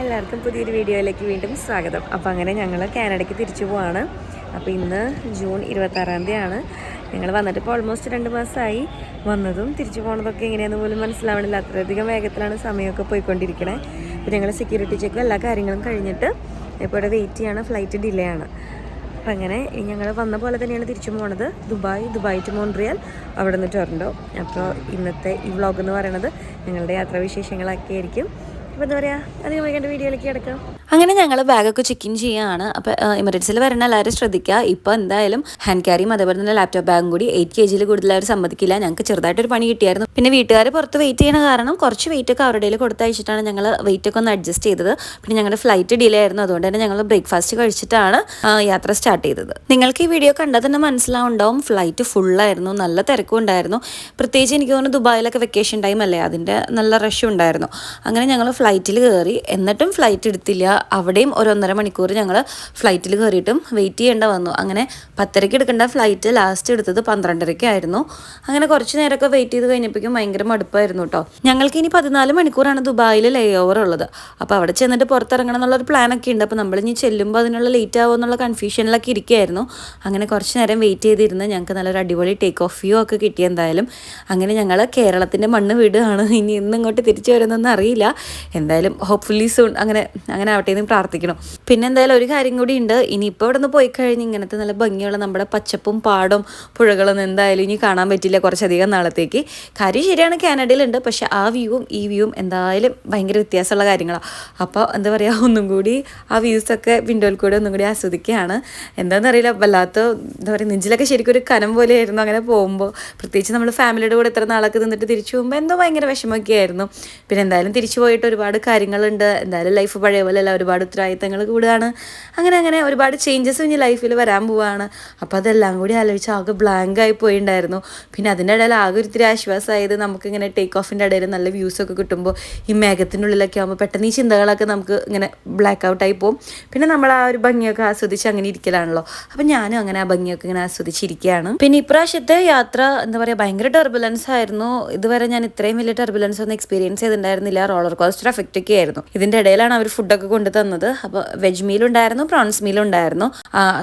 എല്ലാവർക്കും പുതിയൊരു വീഡിയോയിലേക്ക് വീണ്ടും സ്വാഗതം. അപ്പോൾ അങ്ങനെ ഞങ്ങൾ കാനഡയ്ക്ക് തിരിച്ചു പോവാണ്. അപ്പോൾ ഇന്ന് ജൂൺ ഇരുപത്താറാം തീയതിയാണ്. ഞങ്ങൾ വന്നിട്ട് ഇപ്പോൾ ഓൾമോസ്റ്റ് രണ്ട് മാസമായി വന്നതും തിരിച്ചു പോകുന്നതൊക്കെ എങ്ങനെയാണെന്ന് പോലും മനസ്സിലാവണില്ല. അത്രയധികം വേഗത്തിലാണ് സമയമൊക്കെ പോയിക്കൊണ്ടിരിക്കണേ. അപ്പോൾ ഞങ്ങൾ സെക്യൂരിറ്റി ചെക്കും എല്ലാ കാര്യങ്ങളും കഴിഞ്ഞിട്ട് ഇപ്പോൾ ഇവിടെ വെയിറ്റ് ചെയ്യാണ്. ഫ്ലൈറ്റ് ഡിലേ ആണ്. അപ്പം അങ്ങനെ ഞങ്ങൾ വന്ന പോലെ തന്നെയാണ് തിരിച്ചു പോണത്. Dubai Dubai to Montreal. അവിടെ നിന്ന് ടൊറൻഡോ അപ്പോൾ ഇന്നത്തെ ഈ വ്ളോഗ് എന്ന് പറയുന്നത് ഞങ്ങളുടെ യാത്രാവിശേഷങ്ങളൊക്കെ ആയിരിക്കും അപ്പോൾ എന്താ പറയുക വൈകേണ്ട വീഡിയോയിലേക്ക് കിടക്കാം. അങ്ങനെ ഞങ്ങൾ ബാഗൊക്കെ ചെക്ക് ഇൻ ചെയ്യുകയാണ് അപ്പോൾ എമിറേറ്റ്സിൽ വരണ എല്ലാവരും ശ്രദ്ധിക്കുക ഇപ്പോൾ എന്തായാലും ഹാൻഡ് ക്യാരിയും അതേപോലെ തന്നെ ലാപ്ടോപ്പ് ബാഗും കൂടി എയ്റ്റ് കെ ജിയിൽ കൂടുതൽ അവർ സമ്മതിക്കില്ല. ഞങ്ങൾക്ക് ചെറുതായിട്ടൊരു പണി കിട്ടിയായിരുന്നു. പിന്നെ വീട്ടുകാർ പുറത്ത് വെയിറ്റ് ചെയ്യുന്ന കാരണം കുറച്ച് വെയിറ്റ് ഒക്കെ അവരുടെ കൊടുത്തയച്ചിട്ടാണ് ഞങ്ങൾ വെയിറ്റ് ഒക്കെ ഒന്ന് അഡ്ജസ്റ്റ് ചെയ്തത്. പിന്നെ ഞങ്ങളുടെ ഫ്ലൈറ്റ് ഡിലേ ആയിരുന്നു. അതുകൊണ്ട് തന്നെ ഞങ്ങൾ ബ്രേക്ക്ഫാസ്റ്റ് കഴിച്ചിട്ടാണ് യാത്ര സ്റ്റാർട്ട് ചെയ്തത്. നിങ്ങൾക്ക് ഈ വീഡിയോ കണ്ടാൽ തന്നെ മനസ്സിലാവുണ്ടാവും. ഫ്ലൈറ്റ് ഫുള്ളായിരുന്നു നല്ല തിരക്കും ഉണ്ടായിരുന്നു. പ്രത്യേകിച്ച് എനിക്ക് തോന്നുന്നു ദുബായിലൊക്കെ വെക്കേഷൻ ടൈം അല്ലേ? അതിന്റെ നല്ല റഷ് ഉണ്ടായിരുന്നു. അങ്ങനെ ഞങ്ങൾ ഫ്ലൈറ്റിൽ കയറി. എന്നിട്ടും ഫ്ലൈറ്റ് എടുത്തില്ല. അവിടെയും ഒരു ഒന്നര മണിക്കൂർ ഞങ്ങൾ ഫ്ലൈറ്റിൽ കയറിയിട്ടും വെയിറ്റ് ചെയ്യേണ്ട വന്നു. അങ്ങനെ പത്തരയ്ക്ക് എടുക്കേണ്ട ഫ്ലൈറ്റ് ലാസ്റ്റ് എടുത്തത് പന്ത്രണ്ടരയ്ക്കായിരുന്നു അങ്ങനെ കുറച്ച് നേരമൊക്കെ വെയിറ്റ് ചെയ്ത് കഴിഞ്ഞപ്പോഴേക്കും ഭയങ്കര മടുപ്പായിരുന്നു കേട്ടോ ഞങ്ങൾക്ക് ഇനി പതിനാല് മണിക്കൂറാണ് ദുബായിൽ ലേ ഓവർ ഉള്ളത്. അപ്പോൾ അവിടെ ചെന്നിട്ട് പുറത്തിറങ്ങണം എന്നുള്ളൊരു പ്ലാനൊക്കെ ഉണ്ട്. അപ്പോൾ നമ്മൾ ഇനി ചെല്ലുമ്പോൾ അതിനുള്ള ലേറ്റ് ആവുമോ എന്നുള്ള കൺഫ്യൂഷനിലൊക്കെ ഇരിക്കുകയായിരുന്നു അങ്ങനെ കുറച്ച് നേരം വെയിറ്റ് ചെയ്തിരുന്ന് ഞങ്ങൾക്ക് നല്ലൊരു അടിപൊളി ടേക്ക് ഓഫ് വ്യൂ ഒക്കെ കിട്ടി എന്തായാലും. അങ്ങനെ ഞങ്ങൾ കേരളത്തിന്റെ മണ്ണ് വിടുകയാണ്. ഇനി ഇന്ന് ഇങ്ങോട്ട് തിരിച്ചു വരുന്നതെന്ന് അറിയില്ല. എന്തായാലും ഹോപ്പ്ഫുള്ളി സൂൺ അങ്ങനെ അങ്ങനെ ആവട്ടെ എന്ന് പ്രാർത്ഥിക്കണം പിന്നെ എന്തായാലും ഒരു കാര്യം കൂടി ഉണ്ട്. ഇനിയിപ്പോൾ ഇവിടെ നിന്ന് പോയി കഴിഞ്ഞ് ഇങ്ങനത്തെ നല്ല ഭംഗിയുള്ള നമ്മുടെ പച്ചപ്പും പാടും പുഴകളൊന്നും എന്തായാലും ഇനി കാണാൻ പറ്റില്ല കുറച്ചധികം നാളത്തേക്ക്. കാര്യം ശരിയാണ് കാനഡയിലുണ്ട്. പക്ഷേ ആ വ്യൂവും ഈ വ്യൂവും എന്തായാലും ഭയങ്കര വ്യത്യാസമുള്ള കാര്യങ്ങളാണ് അപ്പോൾ എന്താ പറയുക ഒന്നും കൂടി ആ വ്യൂസൊക്കെ വിൻഡോയിൽ കൂടെ ഒന്നും കൂടി ആസ്വദിക്കുകയാണ്. എന്താണെന്നറിയില്ല വല്ലാത്ത എന്താ പറയുക നെഞ്ചിലൊക്കെ ശരിക്കും ഒരു കനം പോലെയായിരുന്നു അങ്ങനെ പോകുമ്പോൾ പ്രത്യേകിച്ച് നമ്മൾ ഫാമിലിയുടെ കൂടെ എത്ര നാളൊക്കെ നിന്നിട്ട് തിരിച്ചു പോകുമ്പോൾ എന്തോ ഭയങ്കര വിഷമമൊക്കെ ആയിരുന്നു. പിന്നെ എന്തായാലും തിരിച്ചു പോയിട്ട് ഒരുപാട് കാര്യങ്ങളുണ്ട്. എന്തായാലും ലൈഫ് പഴയ പോലെ അല്ല ഒരുപാട് ഉത്തരവാദിത്തങ്ങൾ കൂടുകയാണ്. അങ്ങനെ അങ്ങനെ ഒരുപാട് ചേഞ്ചസ് ഇനി ലൈഫിൽ വരാൻ പോവാണ്. അപ്പോൾ അതെല്ലാം കൂടി ആലോചിച്ച് ആകെ ബ്ലാങ്ക് ആയി പോയിണ്ടായിരുന്നു. പിന്നെ അതിന്റെ ഇടയിൽ ആകെ ഒരിത്തിരി ആശ്വാസമായത് നമുക്കിങ്ങനെ ടേക്ക് ഓഫിന്റെ ഇടയിൽ നല്ല വ്യൂസ് ഒക്കെ കിട്ടുമ്പോൾ ഈ മേഘത്തിനുള്ളിലൊക്കെ ആകുമ്പോൾ പെട്ടെന്ന് ഈ ചിന്തകളൊക്കെ നമുക്ക് ഇങ്ങനെ ബ്ലാക്ക് ഔട്ടായി പോകും പിന്നെ നമ്മൾ ആ ഒരു ഭംഗിയൊക്കെ ആസ്വദിച്ച് അങ്ങനെ ഇരിക്കലാണല്ലോ. അപ്പം ഞാനും അങ്ങനെ ആ ഭംഗിയൊക്കെ ഇങ്ങനെ ആസ്വദിച്ചിരിക്കുകയാണ് പിന്നെ ഇപ്രാവശ്യത്തെ യാത്ര എന്താ പറയുക ഭയങ്കര ടെർബുലൻസ് ആയിരുന്നു. ഇതുവരെ ഞാൻ ഇത്രയും വലിയ ടെർബുലൻസ് ഒന്നും എക്സ്പീരിയൻസ് ചെയ്തിട്ടുണ്ടായിരുന്നില്ല. റോളർ കോസ്റ്റർ എഫക്റ്റ് ഒക്കെ ആയിരുന്നു. ഇതിന്റെ ഇടയിലാണ് അവർ ഫുഡൊക്കെ കൊണ്ടു തന്നത്. അപ്പോൾ വെജ് മീൽ ഉണ്ടായിരുന്നു പ്രോൺസ് മീൽ ഉണ്ടായിരുന്നു.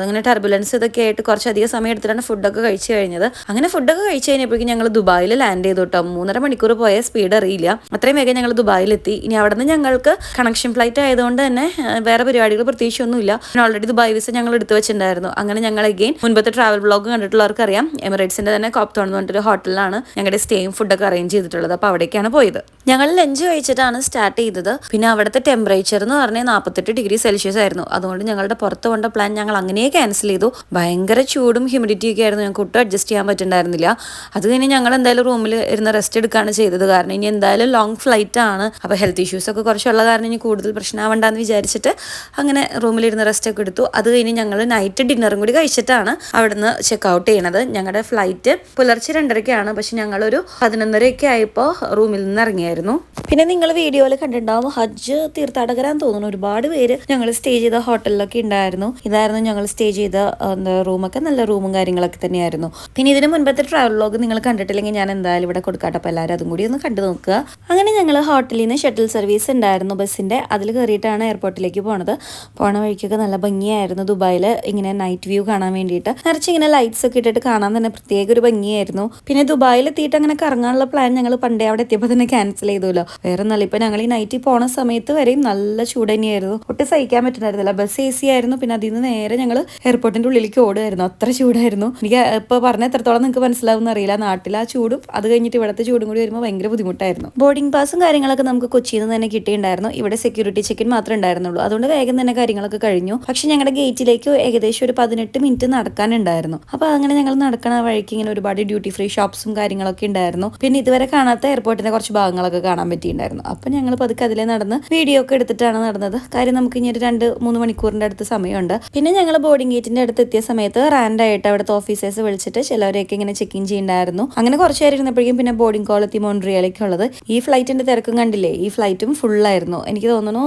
അങ്ങനെ ടെർബുലൻസ് ഇതൊക്കെ ആയിട്ട് കുറച്ചധികം സമയം എടുത്തിട്ടാണ് ഫുഡൊക്കെ കഴിച്ചു കഴിഞ്ഞത്. അങ്ങനെ ഫുഡൊക്കെ കഴിച്ചു കഴിഞ്ഞപ്പോഴേക്കും ഞങ്ങൾ ദുബായിൽ ലാൻഡ് ചെയ്തു കേട്ടോ മൂന്നര മണിക്കൂർ പോയ സ്പീഡ് അറിയില്ല. അത്രയും വേഗം ഞങ്ങൾ ദുബായിലെത്തി. ഇനി അവിടെ നിന്ന് ഞങ്ങൾക്ക് കണക്ഷൻ ഫ്ലൈറ്റ് ആയതുകൊണ്ട് തന്നെ വേറെ പരിപാടികൾ പ്രത്യേകിച്ചൊന്നുമില്ല. ഓൾറെഡി ദുബായ് വിസ ഞങ്ങൾ എടുത്തു വെച്ചിട്ടുണ്ടായിരുന്നു. അങ്ങനെ ഞങ്ങൾ അഗെയിൻ മുൻപത്തെ ട്രാവൽ ബ്ലോഗ് കണ്ടിട്ടുള്ളവർക്ക് അറിയാം എമിറേറ്റ്സിന്റെ തന്നെ കോപ്തോൺ എന്ന് പറഞ്ഞിട്ടൊരു ഹോട്ടലിലാണ് ഞങ്ങളുടെ സ്റ്റേയും ഫുഡൊക്കെ അറേഞ്ച് ചെയ്തിട്ടുള്ളത്. അപ്പോൾ അവിടേക്കാണ് പോയത്. ഞങ്ങൾ ലഞ്ച് കഴിച്ചിട്ടാണ് സ്റ്റാർട്ട് ചെയ്തത്. പിന്നെ അവിടുത്തെ ടെമ്പറേച്ചർ എന്ന് പറഞ്ഞാൽ നാൽപ്പത്തെട്ട് ഡിഗ്രി സെൽഷ്യസ് ആയിരുന്നു. അതുകൊണ്ട് ഞങ്ങളുടെ പുറത്ത് കൊണ്ട പ്ലാൻ ഞങ്ങൾ അങ്ങനെ ക്യാൻസൽ ചെയ്തു. ഭയങ്കര ചൂടും ഹ്യൂമിഡിറ്റി ഒക്കെ ആയിരുന്നു. ഞങ്ങൾക്ക് ഒട്ടും അഡ്ജസ്റ്റ് ചെയ്യാൻ പറ്റുന്നുണ്ടായിരുന്നില്ല അത് കഴിഞ്ഞ് ഞങ്ങൾ എന്തായാലും റൂമിൽ ഇരുന്ന് റെസ്റ്റ് എടുക്കുകയാണ് ചെയ്തത്. കാരണം ഇനി എന്തായാലും ലോങ് ഫ്ലൈറ്റ് ആണ്. അപ്പോൾ ഹെൽത്ത് ഇഷ്യൂസ് ഒക്കെ കുറച്ചുള്ള കാരണം ഇനി കൂടുതൽ പ്രശ്നമാവണ്ടെന്ന് വിചാരിച്ചിട്ട് അങ്ങനെ റൂമിൽ റൂമിലിരുന്ന് റെസ്റ്റ് ഒക്കെ എടുത്തു. അത് കഴിഞ്ഞ് ഞങ്ങൾ നൈറ്റ് ഡിന്നറും കൂടി കഴിച്ചിട്ടാണ് അവിടുന്ന് ചെക്ക് ഔട്ട് ചെയ്യണത്. ഞങ്ങളുടെ ഫ്ലൈറ്റ് പുലർച്ചെ രണ്ടരയ്ക്കാണ്. പക്ഷെ ഞങ്ങളൊരു പതിനൊന്നരയൊക്കെ ആയപ്പോൾ റൂമിൽ നിന്ന് ഇറങ്ങിയായിരുന്നു. പിന്നെ നിങ്ങൾ വീഡിയോയിൽ കണ്ടിട്ടുണ്ടാവും. ഹജ്ജ് തീർത്ഥാടകരാൻ തോന്നുന്നു. ഒരുപാട് പേര് ഞങ്ങൾ സ്റ്റേ ചെയ്ത ഹോട്ടലിലൊക്കെ ഉണ്ടായിരുന്നു ഇതായിരുന്നു ഞങ്ങൾ സ്റ്റേ ചെയ്ത എന്താ റൂമൊക്കെ നല്ല റൂമും കാര്യങ്ങളൊക്കെ തന്നെയായിരുന്നു. പിന്നെ ഇതിന് മുൻപത്തെ ട്രാവൽ ലോഗ് നിങ്ങൾ കണ്ടിട്ടില്ലെങ്കിൽ ഞാൻ എന്തായാലും ഇവിടെ കൊടുക്കാട്ടെ. അപ്പോൾ എല്ലാവരും അതും കൂടി ഒന്ന് കണ്ടു നോക്കുക. അങ്ങനെ ഞങ്ങൾ ഹോട്ടലിൽ നിന്ന് ഷട്ടിൽ സർവീസ് ഉണ്ടായിരുന്നു ബസ്സിന്റെ അതിൽ കയറിയിട്ടാണ് എയർപോർട്ടിലേക്ക് പോണത്. പോണ വഴിക്കൊക്കെ നല്ല ഭംഗിയായിരുന്നു ദുബായിൽ ഇങ്ങനെ നൈറ്റ് വ്യൂ കാണാൻ വേണ്ടിയിട്ട്. നിറച്ച് ഇങ്ങനെ ലൈറ്റ്സ് ഒക്കെ ഇട്ടിട്ട് കാണാൻ തന്നെ പ്രത്യേക ഒരു ഭംഗിയായിരുന്നു. പിന്നെ ദുബായിൽ എത്തിയിട്ട് അങ്ങനെ കറങ്ങാനുള്ള പ്ലാൻ ഞങ്ങൾ പണ്ടേ അവിടെ എത്തിയപ്പോൾ തന്നെ ക്യാൻസൽ ചെയ്തുല്ലോ. വേറെ നല്ല ഇപ്പം ഞങ്ങൾ ഈ നൈറ്റിൽ പോണ സമയത്ത് വരെയും നല്ല ചൂട് തന്നെയായിരുന്നു ഒട്ടും സഹിക്കാൻ പറ്റുന്നായിരുന്നില്ല ബസ് എ സി ആയിരുന്നു. പിന്നെ അതിൽ നിന്ന് നേരെ ഞങ്ങൾ എയർപോർട്ടിന്റെ ഉള്ളിലേക്ക് ഓടുമായിരുന്നു അത്ര ചൂടായിരുന്നു. എനിക്ക് ഇപ്പോൾ പറഞ്ഞ എത്രത്തോളം നിങ്ങൾക്ക് മനസ്സിലാവും അറിയില്ല. നാട്ടിൽ ആ ചൂടും അത് കഴിഞ്ഞിട്ട് ഇവിടുത്തെ ചൂടും കൂടി വരുമ്പോൾ ഭയങ്കര ബുദ്ധിമുട്ടായിരുന്നു. ബോർഡിംഗ് പാസും കാര്യങ്ങളൊക്കെ നമുക്ക് കൊച്ചിയിൽ നിന്ന് തന്നെ കിട്ടിയിട്ടുണ്ടായിരുന്നു. ഇവിടെ സെക്യൂരിറ്റി ചെക്കിൻ മാത്രമേ ഉണ്ടായിരുന്നുള്ളൂ. അതുകൊണ്ട് വേഗം തന്നെ കാര്യങ്ങളൊക്കെ കഴിഞ്ഞു. പക്ഷെ ഞങ്ങളുടെ ഗേറ്റിലേക്ക് ഏകദേശം ഒരു പതിനെട്ട് മിനിറ്റ് നടക്കാനുണ്ടായിരുന്നു. അപ്പോൾ അങ്ങനെ ഞങ്ങൾ നടക്കണ വഴിക്ക് ഇങ്ങനെ ഒരുപാട് ഡ്യൂട്ടി ഫ്രീ ഷോപ്സും കാര്യങ്ങളൊക്കെ ഉണ്ടായിരുന്നു. പിന്നെ ഇതുവരെ കാണാത്ത എയർപോർട്ടിന്റെ കുറച്ച് ഭാഗങ്ങളൊക്കെ കാണാൻ പറ്റിയിട്ടുണ്ടായിരുന്നു. അപ്പോൾ ഞങ്ങൾ പതുക്കെ അതിലെ നടന്ന് വീഡിയോ ഒക്കെ എടുത്തിട്ടാണ് നടന്നത്. കാര്യം നമുക്ക് ഇനി ഒരു രണ്ട് മൂന്ന് മണിക്കൂറിന്റെ അടുത്ത് സമയമുണ്ട്. പിന്നെ ഞങ്ങൾ ബോർഡിംഗ് ഗേറ്റിന്റെ അടുത്ത് എത്തിയ സമയത്ത് റാൻഡായിട്ട് അവിടുത്തെ ഓഫീസേഴ്സ് വിളിച്ചിട്ട് ചിലവരെയൊക്കെ ഇങ്ങനെ ചെക്ക് ഇൻ ചെയ്യുന്നുണ്ടായിരുന്നു അങ്ങനെ കുറച്ച് ഇരുന്നപ്പോഴേക്കും പിന്നെ ബോർഡിംഗ് കോൾ എത്തി മോൺട്രിയലേക്ക് ഉള്ളത് ഈ ഫ്ലൈറ്റിന്റെ തിരക്കും കണ്ടില്ലേ? ഈ ഫ്ലൈറ്റും ഫുള്ളായിരുന്നു എനിക്ക് തോന്നുന്നു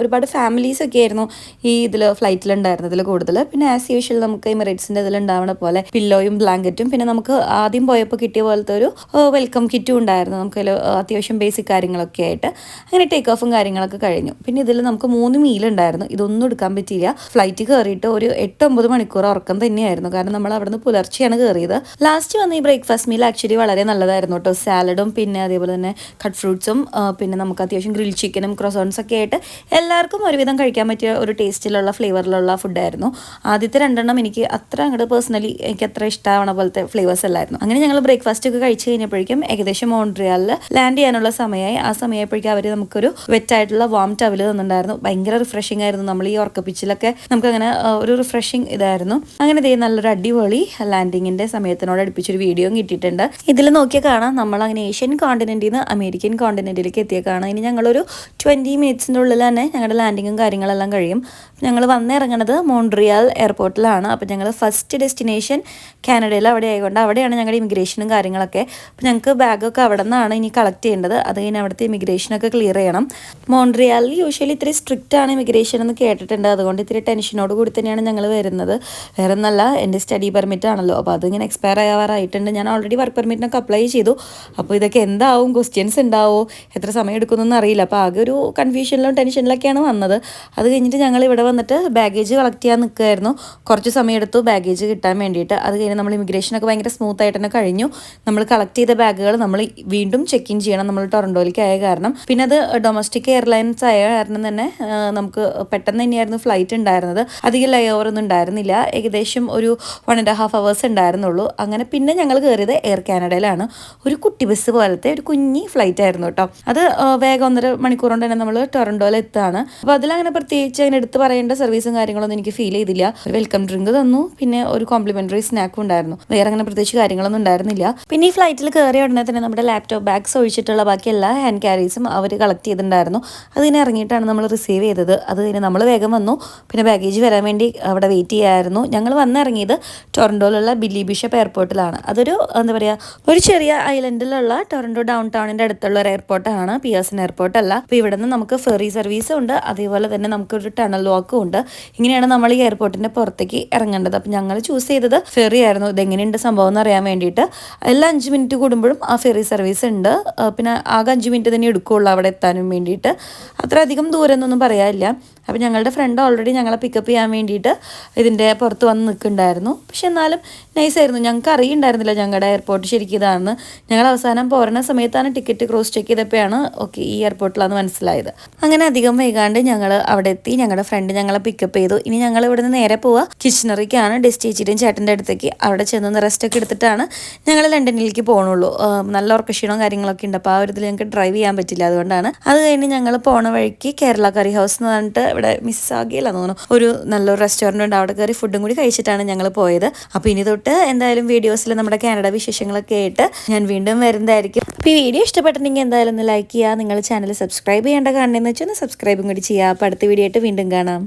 ഒരുപാട് ഫാമിലീസ് ഒക്കെ ആയിരുന്നു ഈ ഇതിൽ ഫ്ലൈറ്റിലുണ്ടായിരുന്നതിൽ കൂടുതൽ പിന്നെ ആസ് യൂഷ്വൽ നമുക്ക് എമിറേറ്റ്സിന്റെ ഇതിൽ ഉണ്ടാവണ പോലെ പില്ലോയും ബ്ലാങ്കറ്റും പിന്നെ നമുക്ക് ആദ്യം പോയപ്പോൾ കിട്ടിയ പോലത്തെ ഒരു വെൽക്കം കിറ്റും ഉണ്ടായിരുന്നു. നമുക്ക് അത്യാവശ്യം ബേസിക് കാര്യങ്ങളൊക്കെ ആയിട്ട്. അങ്ങനെ ടേക്ക് ഓഫും കാര്യങ്ങളൊക്കെ കഴിഞ്ഞു. പിന്നെ ഇതിൽ നമുക്ക് മൂന്ന് മീൽ ഉണ്ടായിരുന്നു. ഇതൊന്നും എടുക്കാൻ പറ്റിയില്ല. ഫ്ലൈറ്റ് കയറിയിട്ട് ഒരു എട്ട് ഒമ്പത് മണിക്കൂർ ഉറക്കം തന്നെയായിരുന്നു. കാരണം നമ്മൾ അവിടുന്ന് പുലർച്ചെയാണ് കയറിയത് ലാസ്റ്റ് വന്ന ഈ ബ്രേക്ക്ഫാസ്റ്റ് മീൽ ആക്ച്വലി വളരെ നല്ലതായിരുന്നു കേട്ടോ. സാലഡും പിന്നെ അതേപോലെ തന്നെ കട്ട് ഫ്രൂട്ട്സും പിന്നെ നമുക്ക് അത്യാവശ്യം ഗ്രിൽ ചിക്കനും ക്രൊസോൺസ് ഒക്കെ ആയിട്ട് എല്ലാവർക്കും ഒരുവിധം കഴിക്കാൻ പറ്റിയ ഒരു ടേസ്റ്റിലുള്ള ഫ്ലേവറിലുള്ള ഫുഡായിരുന്നു ആദ്യത്തെ രണ്ടെണ്ണം എനിക്ക് അത്ര അങ്ങോട്ട് പേഴ്സണലി എനിക്ക് അത്ര ഇഷ്ടമാവണ പോലത്തെ ഫ്ലേവേഴ്സ് അല്ലായിരുന്നു. അങ്ങനെ ഞങ്ങൾ ബ്രേക്ക്ഫാസ്റ്റ് ഒക്കെ കഴിച്ച് കഴിഞ്ഞപ്പോഴേക്കും ഏകദേശം മോൺട്രിയാലിൽ ലാൻഡ് ചെയ്യാനുള്ള സമയമായി. ആ സമയപ്പോഴേക്കും അവർ നമുക്കൊരു വെറ്റ് ആയിട്ടുള്ള വാം ടവൽ തന്നിട്ടുണ്ടായിരുന്നു. ഭയങ്കര റിഫ്രഷിംഗ് ആയിരുന്നു. നമ്മൾ ഈ ഉറക്കപ്പിച്ചിലൊക്കെ നമുക്കങ്ങനെ ഒരു റിഫ്രഷിംഗ് ഇതായിരുന്നു. അങ്ങനെ ദേ നല്ലൊരു അടിപൊളി ലാൻഡിങ്ങിന്റെ സമയത്തിനോട് അടുപ്പിച്ചൊരു വീഡിയോയും കിട്ടിയിട്ടുണ്ട്. ഇതിൽ നോക്കിയാൽ കാണാം. നമ്മൾ അങ്ങനെ ഏഷ്യൻ കോണ്ടിനെന്റിൽ നിന്ന് അമേരിക്കൻ കോണ്ടിനെന്റിലേക്ക് എത്തിയ കാണാം. ഇനി ഞങ്ങളൊരു ട്വന്റി മിനിറ്റ്സിന്റെ ഉള്ളിൽ തന്നെ ഞങ്ങളുടെ ലാൻഡിങ്ങും കാര്യങ്ങളെല്ലാം കഴിയും. ഞങ്ങൾ വന്നിറങ്ങണത് മോൺട്രിയാൽ എയർപോർട്ടിലാണ് അപ്പോൾ ഞങ്ങൾ ഫസ്റ്റ് ഡെസ്റ്റിനേഷൻ കാനഡയിൽ അവിടെ ആയതുകൊണ്ട് അവിടെയാണ് ഞങ്ങളുടെ ഇമിഗ്രേഷനും കാര്യങ്ങളൊക്കെ. അപ്പോൾ ഞങ്ങൾക്ക് ബാഗൊക്കെ അവിടെ നിന്നാണ് ഇനി കളക്ട് ചെയ്യേണ്ടത്. അത് കഴിഞ്ഞ് അവിടുത്തെ ഇമിഗ്രേഷനൊക്കെ ക്ലിയർ ചെയ്യണം. മോൺട്രിയാലിൽ യൂഷ്വലി ഇത്ര സ്ട്രിക്റ്റ് ആണ് ഇമിഗ്രേഷൻ എന്ന് കേട്ടിട്ടുണ്ട്. അതുകൊണ്ട് ഇത്തിരി ടെൻഷനോട് കൂടി തന്നെയാണ് ഞങ്ങൾ വരുന്നത്. വേറെ ഒന്നല്ല എന്റെ സ്റ്റഡി പെർമിറ്റ് ആണല്ലോ. അപ്പോൾ അതിങ്ങനെ എക്സ്പയർ ആവാറായിട്ടുണ്ട്. ഞാൻ ഓൾറെഡി വർക്ക് പെർമിറ്റിനൊക്കെ അപ്ലൈ ചെയ്തു. അപ്പോൾ ഇതൊക്കെ എന്താവും? ക്വസ്റ്റ്യൻസ് ഉണ്ടാവോ? എത്ര സമയം എടുക്കുന്നൊന്നും അറിയില്ല. അപ്പോൾ ആകെ ഒരു കൺഫ്യൂഷനിലും ടെൻഷനിലൊക്കെയാണ് വന്നത്. അത് കഴിഞ്ഞിട്ട് ഞങ്ങൾ ഇവിടെ വന്നിട്ട് ബാഗേജ് കളക്ട് ചെയ്യാൻ നിൽക്കുമായിരുന്നു കുറച്ച് സമയം എടുത്തു ബാഗേജ് കിട്ടാൻ വേണ്ടിയിട്ട്. അത് കഴിഞ്ഞ് നമ്മൾ ഇമിഗ്രേഷനൊക്കെ ഭയങ്കര സ്മൂത്ത് ആയിട്ട് തന്നെ കഴിഞ്ഞു. നമ്മൾ കളക്ട് ചെയ്ത ബാഗുകൾ നമ്മൾ വീണ്ടും ചെക്ക് ഇൻ ചെയ്യണം. നമ്മൾ ടൊറൻഡോയിലേക്ക് ആയ കാരണം. പിന്നെ അത് ഡൊമസ്റ്റിക് എയർലൈൻസ് ആയ കാരണം തന്നെ നമുക്ക് പെട്ടെന്ന് തന്നെയായിരുന്നു ഫ്ലൈറ്റ് ഉണ്ടായിരുന്നത്. അധികം ലൈ ഓവർ ഒന്നും ഉണ്ടായിരുന്നില്ല. ഏകദേശം ഒരു വൺ ആൻഡ് ഹാഫ് അവേഴ്സ് ഉണ്ടായിരുന്നുള്ളൂ. അങ്ങനെ പിന്നെ ഞങ്ങൾ കയറിയത് എയർ കാനഡയിലാണ് ഒരു കുട്ടി ബസ് പോലത്തെ ഒരു കുഞ്ഞി ഫ്ലൈറ്റ് ആയിരുന്നു കേട്ടോ. അത് വേഗം ഒന്നര മണിക്കൂർ കൊണ്ട് തന്നെ നമ്മൾ ടൊറൻഡോയിൽ എത്താണ് അപ്പോൾ അതിലങ്ങനെ പ്രത്യേകിച്ച് അങ്ങനെ എടുത്ത് പറയേണ്ട സർവീസും കാര്യങ്ങളൊന്നും എനിക്ക് ഫീൽ ചെയ്തില്ല. ഒരു വെൽക്കം ഡ്രിങ്ക് തന്നു. പിന്നെ ഒരു കോംപ്ലിമെന്ററി സ്നാക്കും ഉണ്ടായിരുന്നു. വേറെ അങ്ങനെ പ്രത്യേകിച്ച് കാര്യങ്ങളൊന്നും ഉണ്ടായിരുന്നില്ല. പിന്നെ ഈ ഫ്ലൈറ്റിൽ കയറിയ ഉടനെ തന്നെ നമ്മുടെ ലാപ്ടോപ്പ് ബാഗ്സ് ഒഴിച്ചിട്ടുള്ള ബാക്കി എല്ലാ ഹാൻഡ് ക്യാരീസും അവർ കളക്ട് ചെയ്തിട്ടുണ്ടായിരുന്നു. അത് കഴിഞ്ഞ് ഇറങ്ങിയിട്ടാണ് നമ്മൾ റിസീവ് ചെയ്തത്. അത് കഴിഞ്ഞ് നമ്മൾ വേഗം വന്നു. പിന്നെ ബാഗേജ് വരാൻ വേണ്ടി അവിടെ വെയിറ്റ് ചെയ്യായിരുന്നു. ഞങ്ങൾ വന്നിറങ്ങിയത് ടൊറൻഡോയിലുള്ള ബില്ലി ബിഷപ്പ് എയർപോർട്ടിലാണ് അതൊരു എന്താ പറയുക ഒരു ചെറിയ ഐലൻഡിലുള്ള ടൊറൻഡോ ഡൗൺ ടൗണിന്റെ അടുത്തുള്ള ഒരു എയർപോർട്ടാണ് പിയേഴ്സൺ എയർപോർട്ട് അല്ല. അപ്പോൾ ഇവിടെ നിന്ന് നമുക്ക് ഫെറി സർവീസും ഉണ്ട്. അതേപോലെ തന്നെ നമുക്കൊരു ടണൽ വാക്കും ഉണ്ട്. ഇങ്ങനെയാണ് നമ്മൾ ഈ എയർപോർട്ടിന്റെ പുറത്തേക്ക് ഇറങ്ങേണ്ടത്. അപ്പം ഞങ്ങൾ ചൂസ് ചെയ്തത് ഫെറി ആയിരുന്നു. ഇതെങ്ങനെയുണ്ട് സംഭവം എന്ന് അറിയാൻ വേണ്ടിയിട്ട്. എല്ലാ അഞ്ച് മിനിറ്റ് കൂടുമ്പോഴും ആ ഫെറി സർവീസ് ഉണ്ട്. പിന്നെ ആകെ അഞ്ച് മിനിറ്റ് തന്നെ എടുക്കുകയുള്ളൂ അവിടെ എത്താനും വേണ്ടിയിട്ട്. അത്ര അധികം ദൂരം എന്നൊന്നും പറയാനില്ല. അപ്പം ഞങ്ങളുടെ ഫ്രണ്ട് ഓൾറെഡി ഞങ്ങളെ പിക്കപ്പ് ചെയ്യാൻ വേണ്ടിയിട്ട് ഇതിന്റെ പുറത്ത് വന്ന് നിൽക്കുന്നുണ്ടായിരുന്നു. പക്ഷെ എന്നാലും നൈസായിരുന്നു ഞങ്ങൾക്ക് അറിയുണ്ടായിരുന്നില്ല ഞങ്ങളുടെ എയർപോർട്ട് ശരിക്കും ഇതാണെന്ന്. ഞങ്ങൾ അവസാനം പോരണ സമയത്താണ് ടിക്കറ്റ് ക്രോസ് ചെക്ക് ചെയ്തപ്പോഴാണ് ഓക്കെ ഈ എയർപോർട്ടിലാണ് മനസ്സിലായത്. അങ്ങനെ അധികം വൈകാണ്ട് ഞങ്ങൾ അവിടെ എത്തി. ഞങ്ങളുടെ ഫ്രണ്ട് ഞങ്ങളെ പിക്കപ്പ് ചെയ്തു. ഇനി ഞങ്ങൾ ഇവിടെ നിന്ന് നേരെ പോവുക കിച്ചണറിക്കാണ്. ഡെസ്റ്റ് ചേച്ചിയുടെയും ചേട്ടന്റെ അടുത്തേക്ക് അവിടെ ചെന്ന് റെസ്റ്റ് ഒക്കെ എടുത്തിട്ടാണ് ഞങ്ങൾ ലണ്ടനിലേക്ക് പോകണുള്ളൂ നല്ല ഉറക്കക്ഷീണവും കാര്യങ്ങളൊക്കെ ഉണ്ട്. അപ്പോൾ ആ ഒരു ഇതിൽ ഞങ്ങൾക്ക് ഡ്രൈവ് ചെയ്യാൻ പറ്റില്ല. അതുകൊണ്ടാണ് അത് കഴിഞ്ഞ് ഞങ്ങൾ പോണ വഴിക്ക് കേരള കറി ഹൗസ് എന്ന് പറഞ്ഞിട്ട് ഇവിടെ മിസ്സാകിയില്ല തോന്നുന്നു. ഒരു നല്ലൊരു റെസ്റ്റോറന്റ് ഉണ്ട്. അവിടെ കയറി ഫുഡും കൂടി കഴിച്ചിട്ടാണ് ഞങ്ങൾ പോയത്. അപ്പോൾ ഇനി തൊട്ട് എന്തായാലും വീഡിയോസിൽ നമ്മുടെ കാനഡ വിശേഷങ്ങളൊക്കെ ആയിട്ട് ഞാൻ വീണ്ടും വരുന്നതായിരിക്കും. അപ്പോൾ ഈ വീഡിയോ ഇഷ്ടപ്പെട്ടിട്ടുണ്ടെങ്കിൽ എന്തായാലും ഒന്ന് ലൈക്ക് ചെയ്യുക. നിങ്ങൾ ചാനൽ സബ്സ്ക്രൈബ് ചെയ്യേണ്ട കാണണമെന്ന് വെച്ചാൽ ഒന്ന് സബ്സ്ക്രൈബും കൂടി ചെയ്യുക. അപ്പോൾ അടുത്ത വീഡിയോ ആയിട്ട് വീണ്ടും കാണാം.